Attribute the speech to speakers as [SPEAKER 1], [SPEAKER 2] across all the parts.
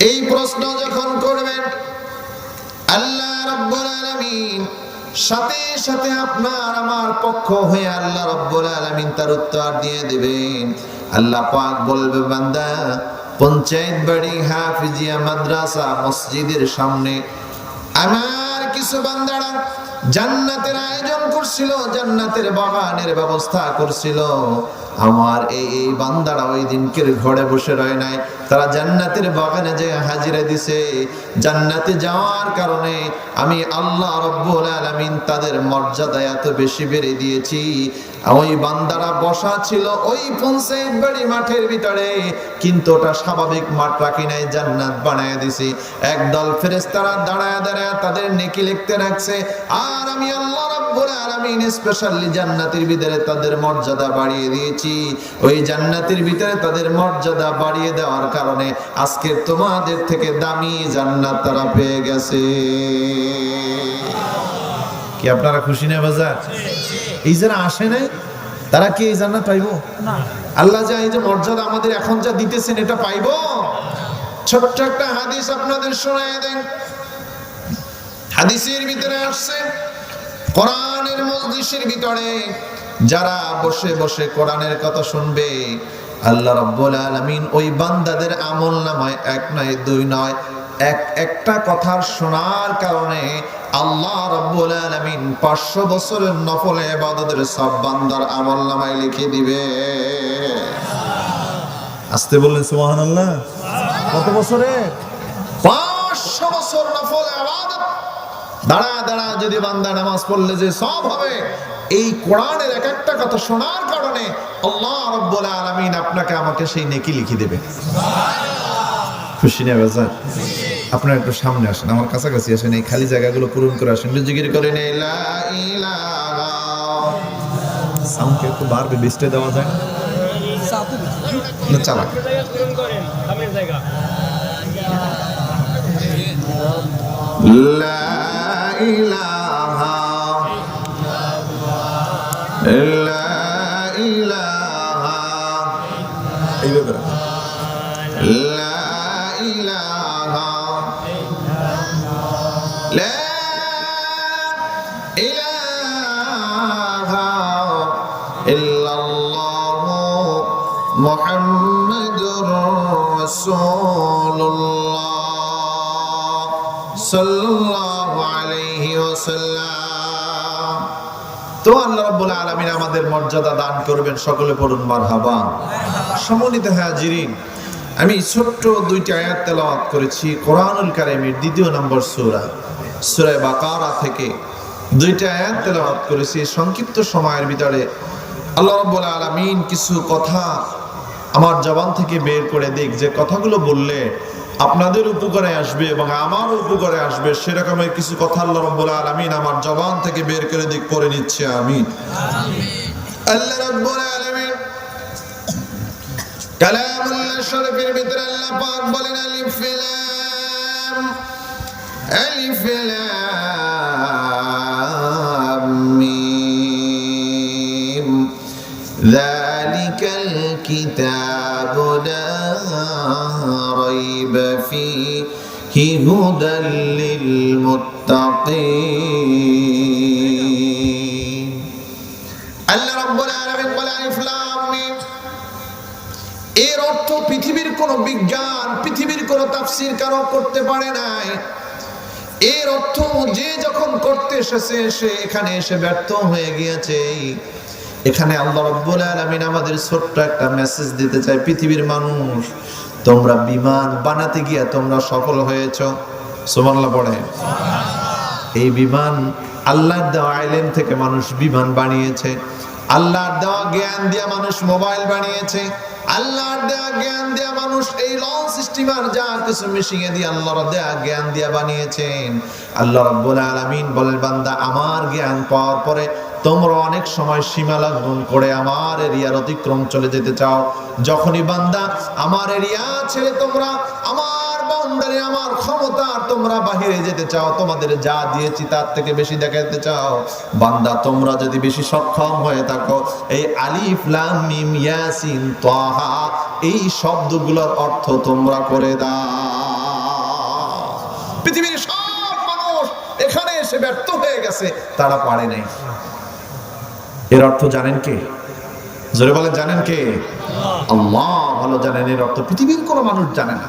[SPEAKER 1] এই প্রশ্ন যখন করবেন, আল্লাহ রাব্বুল আলামিন সাথে সাথে আপনার, আমার পক্ষ হয়ে আল্লাহ রাব্বুল আলামিন তার উত্তর দিয়ে দিবেন। আল্লাহ পাক বলবে, বান্দা, পঞ্চায়েত বাড়ি, হাফিজিয়া মাদ্রাসা, মসজিদের সামনে, আমার কিছু বান্দারা জান্নাতের আয়োজন করছিল, জান্নাতের বাগানের ব্যবস্থা করছিল। আমার এই এই বান্দারা ওই দিনকের ঘরে বসে রয় নাই। তারা জান্নাতের বাগানে যে হাজিরা দিছে। জান্নাতে যাওয়ার কারণে আমি আল্লাহ রব্বুল আলামিন তাদের মর্যাদা এত বেশি বেড়ে দিয়েছি। ওই বান্দারা বসা ছিল ওই পঞ্চায়েত বাড়ি মাঠের ভিতরে, কিন্তু ওটা স্বাভাবিক মাঠ রাখি নাই, জান্নাত বানায় দিছি। একদল ফেরেস্তারা দাঁড়ায় দাঁড়ায় তাদের নেকি লিখতে রাখছে আর আমি আল্লাহ রাব্বুল আলামিন স্পেশালি জান্নাতের ভিতরে তাদের মর্যাদা বাড়িয়ে দিয়েছি। ওই জান্নাতের ভিতরে তাদের মর্যাদা বাড়িয়ে দেওয়ার কারণে আজকে তোমাদের থেকে দামি জান্নাত তারা পেয়ে গেছে। কি আপনারা খুশি না বাজার? এই যারা আসে নাই তারা কি এই জান্নাত পাইবো? আল্লাহ যা এই যে মর্যাদা আমাদের এখন যা দিতেছেন এটা পাইবো? ছোট্ট একটা হাদিস আপনাদের শোনায় দেন। হাদিসের ভিতরে আসছে কোরআনের মজলিসের ভিতরে যারা বসে বসে কোরআনের কথা শুনবে আল্লাহ রাব্বুল আলামিন ওই বান্দাদের আমল নামায় এক নয় দুই নয় এক একটা কথার শোনার কারণে আল্লাহ রাব্বুল আলামিন 500 বছরের নফল ইবাদতের সব বান্দার আমল নামায় লিখে দিবে। আসতে বললেন সুবহানাল্লাহ। কত বছরে? 500 বছর নফল ইবাদত দাঁড়া দাঁড়া যদি বান্দা নামাজ পড়লে যে সব হবে এই কোরআনের এক একটা কথা শোনার কারণে আল্লাহ রাব্বুল আলামিন আপনাকে আমাকে সেই নেকি লিখে দেবে। খুশি না বাজার? আপনারা একটু সামনে আসেন আমার কাছাকাছি আসেন এই খালি জায়গাগুলো পূরণ করে আসেন জিকির করে নে লা ইলাহা সাউন্ড একটু বাড়বে বিস্টে দেওয়া যায় না? চালাক।
[SPEAKER 2] পূরণ
[SPEAKER 1] إله لا আমাদের মর্যাদা দান করবেন, সকলে পড়ুন হাজিরিন, আমি ছোট্ট দুইটি আয়াত তেলাওয়াত করেছি, কোরআনুল কারীমের দ্বিতীয় নম্বর সূরা সূরা বাকারা থেকে দুইটা আয়াত তেলাওয়াত করেছি। সংক্ষিপ্ত সময়ের ভিতরে আল্লাহ রাব্বুল আলামিন কিছু কথা আমার জবান থেকে বের করে দিক, যে কথাগুলো বললে আপনাদের উপকারে আসবে এবং আমার উপকারে আসবে সেরকমের কিছু কথা আল্লাহ রব্বুল আলামিন আমার জবান থেকে বের করে দিক করে নিচ্ছে আমি আল্লাহ রব্বুল আলামিন কালামুল্লাহ শরীফের ভিতরে আল্লাহ পাক বলেন আলিফ লাম আলিফ লাম মিম ذلك الكتاب لا ريب فيه هدى للمتقين আল্লাহ রাব্বুল আলামিন বলে আলিফ লাম মিম এর অর্থ পৃথিবীর কোন বিজ্ঞান পৃথিবীর কোন তাফসীর কারো করতে পারে নাই এর অর্থ যে যখন করতে এসেছে সে এখানে এসে ব্যর্থ হয়ে গিয়েছে এখানে আল্লাহ রব্বুল আলামিন আমাদের ছোট্ট একটা মেসেজ দিতে চায় পৃথিবীর মানুষ তোমরা বিমান বানাতে গিয়া তোমরা সফল হয়েছ। সুবহানাল্লাহ পড়ে এই বিমান আল্লাহর দেওয়া আইল্যান্ড থেকে মানুষ বিমান বানিয়েছে। আল্লাহর দেওয়া জ্ঞান দিয়া মানুষ মোবাইল বানিয়েছে। আল্লাহর দেওয়া জ্ঞান দিয়া মানুষ এই লঞ্চ স্টিমার যা কিছু মিশিয়ে দিয়ে আল্লাহর দেওয়া জ্ঞান দিয়া বানিয়েছেন। আল্লাহ রাব্বুল আলামিন বলেন, বান্দা, আমার জ্ঞান পাওয়ার পরে তোমরা অনেক সময় সীমা লঙ্ঘন করে আমার এরিয়ার অতিক্রম চলে যেতে চাও। যখনই বান্দা, আমার এরিয়া ছেড়ে তোমরা আমার বাউন্ডারি, আমার ক্ষমতা তোমরা বাহিরে যেতে চাও, তোমাদের যা দিয়েছি তার থেকে বেশি দেখাতে চাও। বান্দা, তোমরা যদি বেশি সক্ষম হয়ে থাকো, এই আলিফ, লাম, মিম, ইয়াসিন, তাহা, এই শব্দগুলোর অর্থ তোমরা করে দাও। পৃথিবীর সব মানুষ এখানে এসে ব্যর্থ হয়ে গেছে, তারা পারে নাই। এর অর্থ জানেন কে? জোরে বলেন, জানেন কে? আল্লাহ ভালো জানেন, এর অর্থ পৃথিবীর কোনো মানুষ জানে না।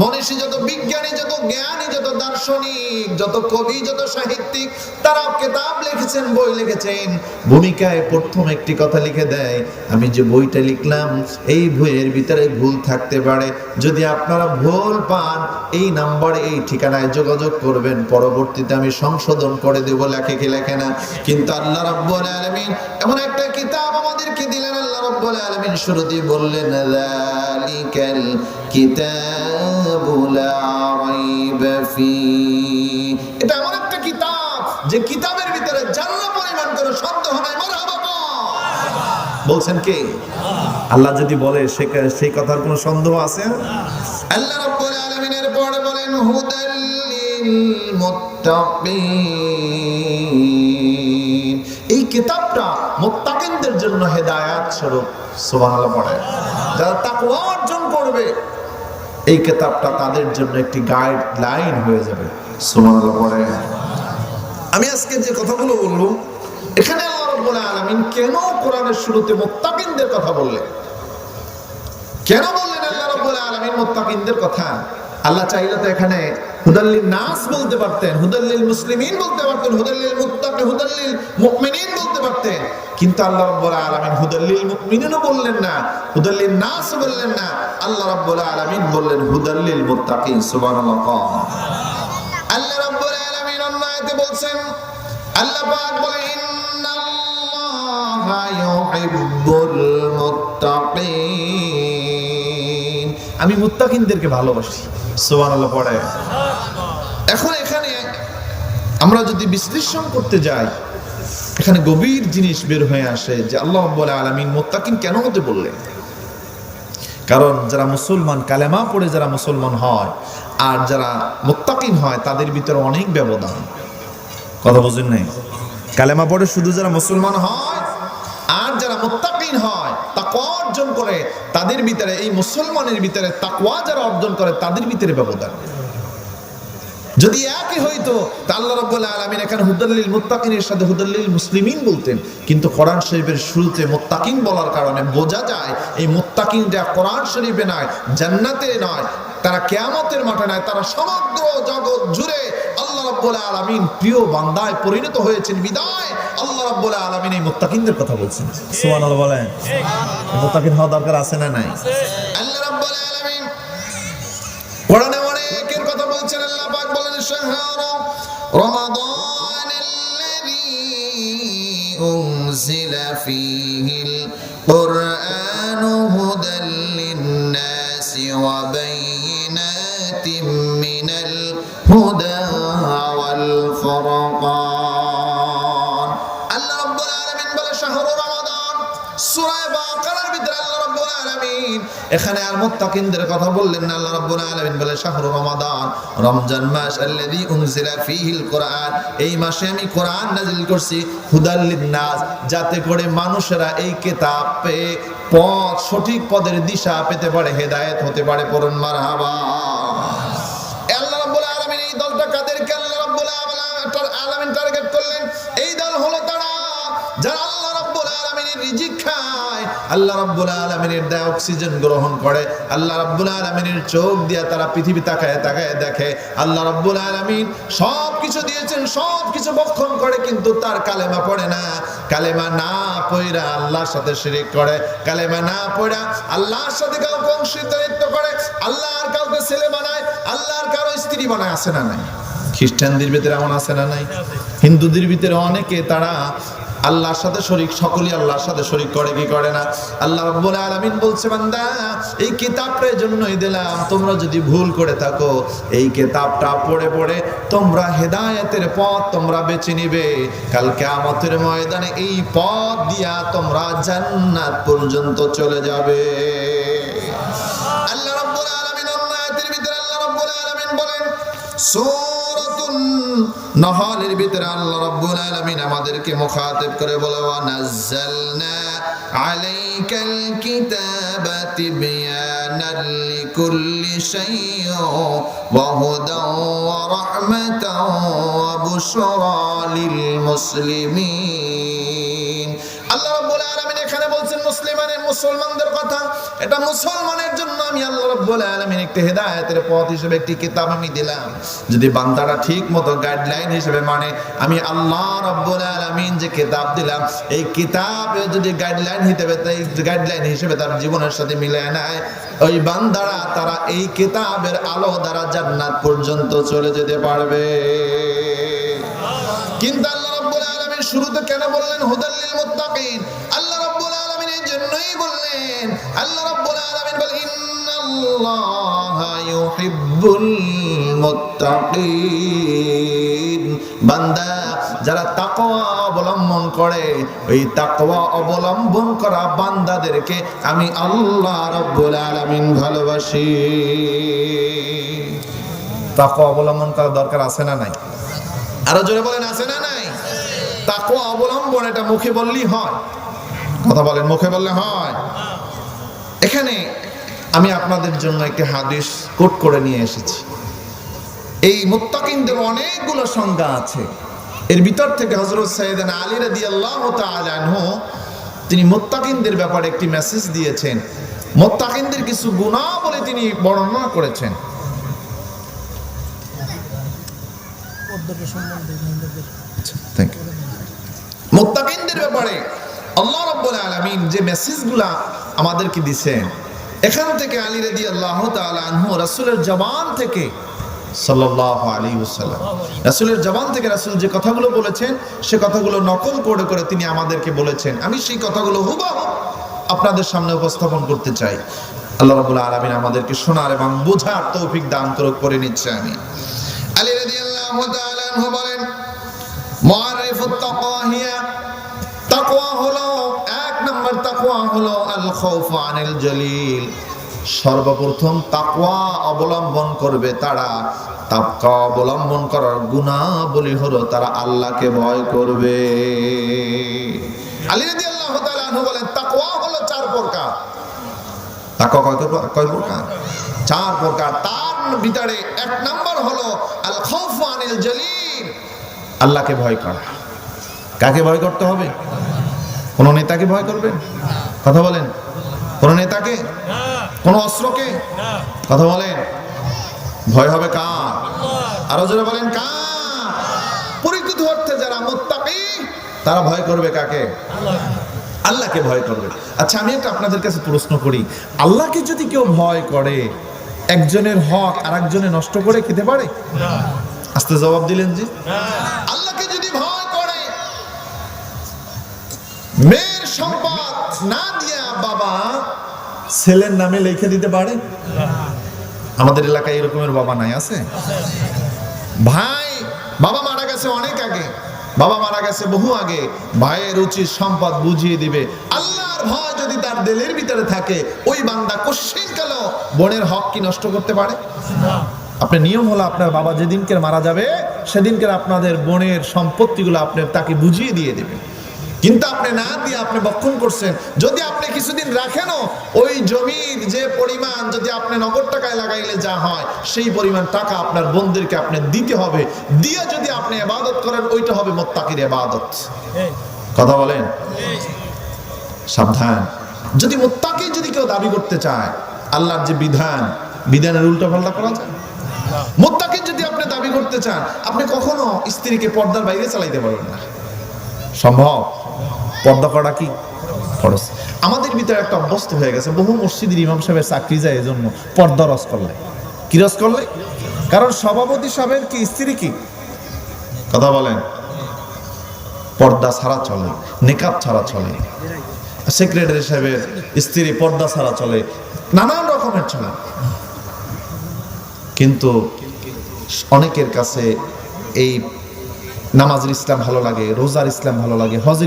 [SPEAKER 1] মনীষী, যত বিজ্ঞানী, যত জ্ঞানী, যত দার্শনিক, যত কবি, যত সাহিত্যিক, তারা কেতাব লিখেছেন, বই লিখেছেন। ভূমিকায় প্রথম একটি কথা লিখে দেয়, আমি যে বইটা লিখলাম, এই বইয়ের ভিতরে ভুল থাকতে পারে। যদি আপনারা ভুল পান, এই নাম্বারে, এই ঠিকানায় যোগাযোগ করবেন। পরবর্তীতে আমি সংশোধন করে দেব লেখে কি লেখে না। কিন্তু আল্লাহ রাব্বুল আলামিন এমন একটা কিতাব আমাদেরকে দিলেন। আল্লাহ রাব্বুল আলামিন শুরুতেই বললেন যালিকাল কিতাবু এটা এমন একটা কিতাব যে কিতাবের ভিতরে জান্নাত পরিমাণ করে সন্দেহ নাই। বলছেন কে? আল্লাহ যদি বলে সে সেই কথার কোনো সন্দেহ আছে? আল্লাহ রাব্বুল আলামিনের পরে বলেন হুদাল লিল মুত্তাকিন এই কিতাবটা মুত্তাকিনদের জন্য হেদায়াত স্বরূপ সুবহানাল্লাহ পড়ে। যারা তাকওয়া অর্জন করবে এই কেতাবটা তাদের জন্য একটি গাইডলাইন হয়ে যাবে। পড়ে। আমি আজকে যে কথাগুলো বলব এখানে আল্লাহ রাব্বুল আলামিন কেন কোরআনের শুরুতে মুত্তাকিনদের কথা বললেন? কেন বললেন আল্লাহ রব্বুল আলামিন মুত্তাকিনদের কথা? আল্লাহ চাইলে তো এখানে হুদাল্লিল নাস বলতে পারতেন, হুদাল্লিল মুসলিমিন বলতে পারতেন, হুদাল্লিল মুত্তাকি, হুদাল্লিল মুমিনিন বলতে পারতেন। কিন্তু আল্লাহ রাব্বুল আলামিন হুদাল্লিল মুমিনিনও বললেন না, হুদাল্লিল নাস বললেন না, আল্লাহ রাব্বুল আলামিন বললেন হুদাল্লিল মুত্তাকিন, সুবহানাল্লাহ। আল্লাহ রাব্বুল আলামিন অন্য আয়াতে বলছেন, আল্লাহ পাক বলেন, ইন্নাল্লাহা ইউহিব্বুল মুত্তাকিন। আমি মুত্তাকিনদেরকে ভালোবাসি। সুবহানাল্লাহ, পড়ে। এখন এখানে আমরা যদি বিশ্লেষণ করতে যাই, এখানে গভীর জিনিস বের হয়ে আসে যে আল্লাহ রাব্বুল আলামিন মুত্তাকিন কেন হতে বললেন? কারণ যারা মুসলমান, কালেমা পড়ে যারা মুসলমান হয়, আর যারা মুত্তাকিন হয়, তাদের ভিতরে অনেক ব্যবধান। কথা বুঝেন নাই? কালেমা পড়ে শুধু যারা মুসলমান হয়, আর যারা হয় তাকওয়া অর্জন করে, তাদের ভিতরে, এই মুসলমানের ভিতরে তাকওয়া যারা অর্জন করে, তাদের ভিতরে ব্যবধান। যদি একই হইতো আল্লাহ রাব্বুল এখানে হুদাল্লিল মুত্তাকিনের সাথে হুদাল্লিল মুসলিমিন বলতেন। কিন্তু কোরআন শরীফের শুরুতে মুত্তাকিন বলার কারণে বোঝা যায়, এই মুত্তাকিনরা কোরআন শরীফে নয়, জান্নাতে নয়। তারা কিয়ামতের মাঠে নয়, তারা সমগ্র জগৎ জুড়ে আল্লাহ রাব্বুল আলামিন প্রিয় বান্দায় পরিণত হয়েছেন, বিদায়। আল্লাহ রাব্বুল আলামিন এই মুত্তাকিনদের কথা বলছেন সুবহানাল্লাহ বলেন মুত্তাকিন হওয়া দরকার আছে না নাই আল্লাহ রাব্বুল আলামিন কোরআনে অনেকের কথা বলছেন আল্লাহ পাক বলেন শাহর রমাদান الذي أنزل فيه القرآن মুত্তাকিনদের কথা বললেন না, আল্লাহ রাব্বুল আলামিন বলে, শাহরু রমাদান, রমজান মাস আল্লাযী উনজিলা ফীহিল কোরআন, এই মাসে আমি কোরআন নাজিল করছি, হুদাল লিন্নাস, যাতে করে মানুষেরা এই কিতাব পেয়ে পথ, সঠিক পদের দিশা পেতে পারে, হেদায়েত হতে পারে পড়ুন মারহাবা। আল্লাহ রাব্বুল আলামিনের দেয়া অক্সিজেন গ্রহণ করে। আল্লাহ রাব্বুল আলামিনের চোখ দিয়ে তারা পৃথিবী তাকায় তাকায় দেখে। আল্লাহ রাব্বুল আলামিন সব কিছু দিয়েছেন সব কিছু বক্ষণ করে, কিন্তু তার কালেমা পড়ে না। কালেমা না পড়া আল্লাহর সাথে শিরিক করে। কালেমা না পড়া আল্লাহর সাথে কাউকে অংশীদারিত্ব করে। আল্লাহর কাউকে ছেলে বানায়, আল্লাহর কারও স্ত্রী বানায় আছে না নাই? খ্রিস্টানদের ভিতরে এমন আছে না নাই? হিন্দুদের ভিতরে অনেকে তারা আল্লাহর সাথে শরীক, সকলেই আল্লাহর সাথে শরীক করে, কি করে না? আল্লাহ রাব্বুল আলামিন বলছে, বান্দা, এই কিতাবটার জন্যই দিলাম, তোমরা যদি ভুল করে থাকো, এই কিতাবটা পড়ে পড়ে তোমরা হেদায়েতের পথ তোমরা বেছে নিবে। কাল কিয়ামতের ময়দানে এই পথ দিয়া তোমরা জান্নাত পর্যন্ত চলে যাবে। আল্লাহ রাব্বুল আলামিন আয়াতের ভিতরে আল্লাহ রাব্বুল আলামিন বলেন সূরাতুন নাহলের ভিতরে আল্লাহ রাব্বুল আলামিন আমাদেরকে মুখাতাব করে বলে ওয়া নাযালনা আলাইকাল কিতাবা তিবয়ানান লিকুল্লি শাইইন ওয়া হুদান ওয়া রাহমাতান ওয়া বুশরা লিল মুসলিমিন বলছেন মুসলিমানের মুসলমানদের কথা, এটা মুসলমানের জন্য আমি আল্লাহ রাব্বুল আলামিন একটি হেদায়েতের পথ হিসেবে একটি কিতাব আমি দিলাম। যদি বান্দারা ঠিক মতো গাইডলাইন হিসেবে মানে আমি আল্লাহ রাব্বুল আলামিন যে কিতাব দিলাম, এই কিতাবে যদি গাইডলাইন হিসেবে, এই গাইডলাইন হিসেবে তার জীবনের সাথে মিলে নেয় ওই বান্দারা তারা এই কিতাবের আলো দ্বারা জান্নাত পর্যন্ত চলে যেতে পারবে। কিন্তু আল্লাহ রাব্বুল আলামিন শুরুতে কেন বললেন হুদাল্লিল মুত্তাকিন জন্যই বললেন, আল্লাহ রাব্বুল আলামিন বলেন, ইন্নাল্লাহা ইউহিব্বুল মুত্তাকিন। বান্দা, যারা তাকওয়া অবলম্বন করে, ওই তাকওয়া অবলম্বন করা বান্দাদেরকে আমি আল্লাহ রাব্বুল আলামিন ভালোবাসি। তাকওয়া অবলম্বন করা দরকার আছে না নাই? আরও জোরে বলেন, আছে না নাই? তাকওয়া অবলম্বন এটা মুখে বললেই হয়। কথা বলেন মুখে বললে হয়। এখানে আমি আপনাদের জন্য একটি হাদিস কোট করে নিয়ে এসেছি। এই মুত্তাকিনদের অনেকগুলো সংজ্ঞা আছে। এর ভিতর থেকে হজরত সাইয়েদানা আলী রাদিয়াল্লাহু তাআলা আনহু তিনি মুত্তাকিনদের ব্যাপারে একটি মেসেজ দিয়েছেন। মুত্তাকিনদের কিছু গুণাবলী তিনি বর্ণনা করেছেন। মুত্তাকিনদের ব্যাপারে আল্লাহ রাব্বুল আলামিন যে মেসেজগুলা আমাদেরকে দিছেন, এখান থেকে আলী রাদিয়াল্লাহু তাআলা আনহু রাসূলের জবান থেকে সাল্লাল্লাহু আলাইহি ওয়াসাল্লাম, রাসূলের জবান থেকে রাসূল যে কথাগুলো বলেছেন, সে কথাগুলো নকল করে করে তিনি আমাদেরকে বলেছেন। আমি সেই কথাগুলো হুবহু আপনাদের সামনে উপস্থাপন করতে চাই। আল্লাহ রাব্বুল আলামিন আমাদেরকে শোনার এবং বোঝার তৌফিক দান করুক করে নিচ্ছে আমি। আলী রাদিয়াল্লাহু তাআলা আনহু বলেন মুআরিফুত তাকওয়া হিয়া তাকওয়া হলো এক নম্বর তাকওয়া হলো আল খাউফু আনিল জলিল। সর্বপ্রথম তাকওয়া অবলম্বন করবে তারা। তাকওয়া অবলম্বন করার গুণাবলী হলো তারা আল্লাহকে ভয় করবে। আলী রাদিয়াল্লাহু তাআলা আনহু বলেন, তাকওয়া হলো চার প্রকার। তাকওয়া কয় কয় প্রকার? চার প্রকার। তার ভিতরে এক নম্বর হলো আল খাউফু আনিল জলিল। আল্লাহকে ভয় করা। কাকে ভয় করতে হবে? কোন নেতাকে ভয় করবেন? কথা বলেন। কোন নেতাকে? কোন অস্ত্রকে? কথা বলেন। ভয় হবে কার? আরও জোরে বলেন, কার? পরিচিত অর্থে যারা মুত্তাকি, তারা ভয় করবে কাকে?
[SPEAKER 2] আল্লাহ
[SPEAKER 1] আল্লাহকে ভয় করবে। আচ্ছা আমি একটা আপনাদের কাছে প্রশ্ন করি। আল্লাহকে যদি কেউ ভয় করে, একজনের হক আর একজনে নষ্ট করে খেতে পারে? আস্তে জবাব দিলেন জি। আল্লাহকে যদি ভয় মেয়ের সম্পদ না দিয়া বাবা ছেলের নামে লিখে দিতে পারে? আমাদের এলাকায় এরকমের বাবা নাই, আছে? ভাই, বাবা মারা গেছে অনেক আগে। বাবা মারা গেছে বহু আগে। ভাইয়ের উচিত সম্পদ বুঝিয়ে দিবে। আল্লাহর ভয় যদি তার দিলের ভিতরে থাকে, ওই বান্দা কোশ্চিন কাল বোনের হক কি নষ্ট করতে পারে? আপনার নিয়ম হলো আপনার বাবা যেদিনকে মারা যাবে, সেদিনকে আপনাদের বোনের সম্পত্তিগুলো আপনি তাকে বুঝিয়ে দিয়ে দেবেন। কিন্তু আপনি না দিয়ে আপনি বক্ষণ করছেন। যদি আপনি কিছুদিন রাখেনও ওই জমির যে পরিমাণ যদি আপনি নগদ টাকায় লাগাইলে যা হয় সেই পরিমাণ টাকা আপনার বোনদেরকে আপনি দিতে হবে। দিয়ে যদি আপনি এবাদত করেন ওইটা হবে মোত্তাকির এবাদত। কথা বলেন? সাবধান। যদি মোত্তাকি যদি কেউ দাবি করতে চায় আল্লাহর যে বিধান বিধানের উল্টো পাল্টা করা যায়? মোত্তাকি যদি আপনি দাবি করতে চান আপনি কখনো স্ত্রীকে পর্দার বাইরে চালাইতে পারবেন না। সম্ভব? পর্দা করা কি? ফরজ। আমাদের ভিতরে একটা অভ্যস্ত হয়ে গেছে। বহু মসজিদের ইমাম সাহেবের চাকরি যায় এজন্য পর্দা রস করলে। কি রস করলে? কারণ সভাপতি সাহেবের কি, স্ত্রী কি? কথা বলেন। পর্দা ছাড়া চলে, নেকাব ছাড়া চলে, সেক্রেটারি সাহেবের স্ত্রী পর্দা ছাড়া চলে, নানান রকমের চলে। কিন্তু অনেকের কাছে এই নামাজের ইসলাম ভালো লাগে, রোজার ইসলাম ভালো লাগে, হজের